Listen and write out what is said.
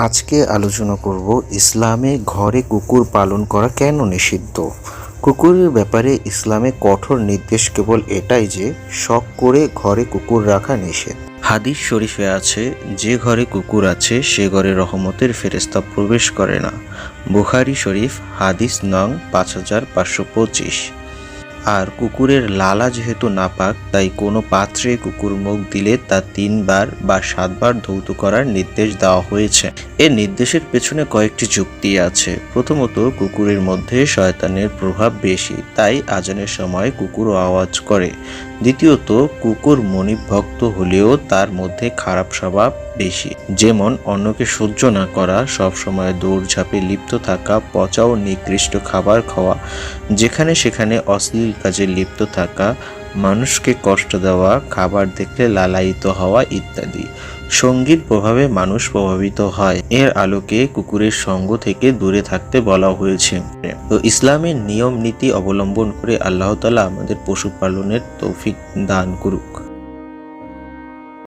আজকে আলোচনা করব ইসলামে ঘরে কুকুর পালন করা কেন নিষিদ্ধ? কুকুরের ব্যাপারে ইসলামে কঠোর নির্দেশ কেবল এটাই যে, শখ করে ঘরে কুকুর রাখা নিষেধ। হাদিস শরীফে আছে, যে ঘরে কুকুর আছে, সে ঘরে রহমতের ফেরেস্তা প্রবেশ করে না। বুখারি শরীফ, হাদিস নং পাঁচ হাজার পাঁচশো পঁচিশ। আর কুকুরের লালা যেহেতু নাপাক, তাই কোনো পাত্রে কুকুর মুখ দিলে তা তিনবার বা সাতবার ধৌত করার নির্দেশ দেওয়া হয়েছে। এ নির্দেশের পেছনে কয়েকটি যুক্তি আছে। প্রথমত, কুকুরের মধ্যে শয়তানের প্রভাব বেশি, তাই আজানের সময় কুকুর আওয়াজ করে। দ্বিতীয়ত, কুকুর মণিভক্ত হলেও তার মধ্যে খারাপ স্বভাব বেশি। যেমন, অন্যকে সহ্য না করা, সবসময় দৌড়ঝাঁপে লিপ্ত থাকা পচা ও নিকৃষ্ট খাবার খাওয়া, যেখানে সেখানে অশ্লীল কাজে লিপ্ত থাকা, মানুষকে কষ্ট দেওয়া, খাবার দেখলে লালায়িত হওয়া ইত্যাদি। সঙ্গীর প্রভাবে মানুষ প্রভাবিত হয়। এর আলোকে কুকুরের সঙ্গ থেকে দূরে থাকতে বলা হয়েছে। তো ইসলামের নিয়ম নীতি অবলম্বন করে আল্লাহ তালা আমাদের পশুপালনের তৌফিক দান করুক।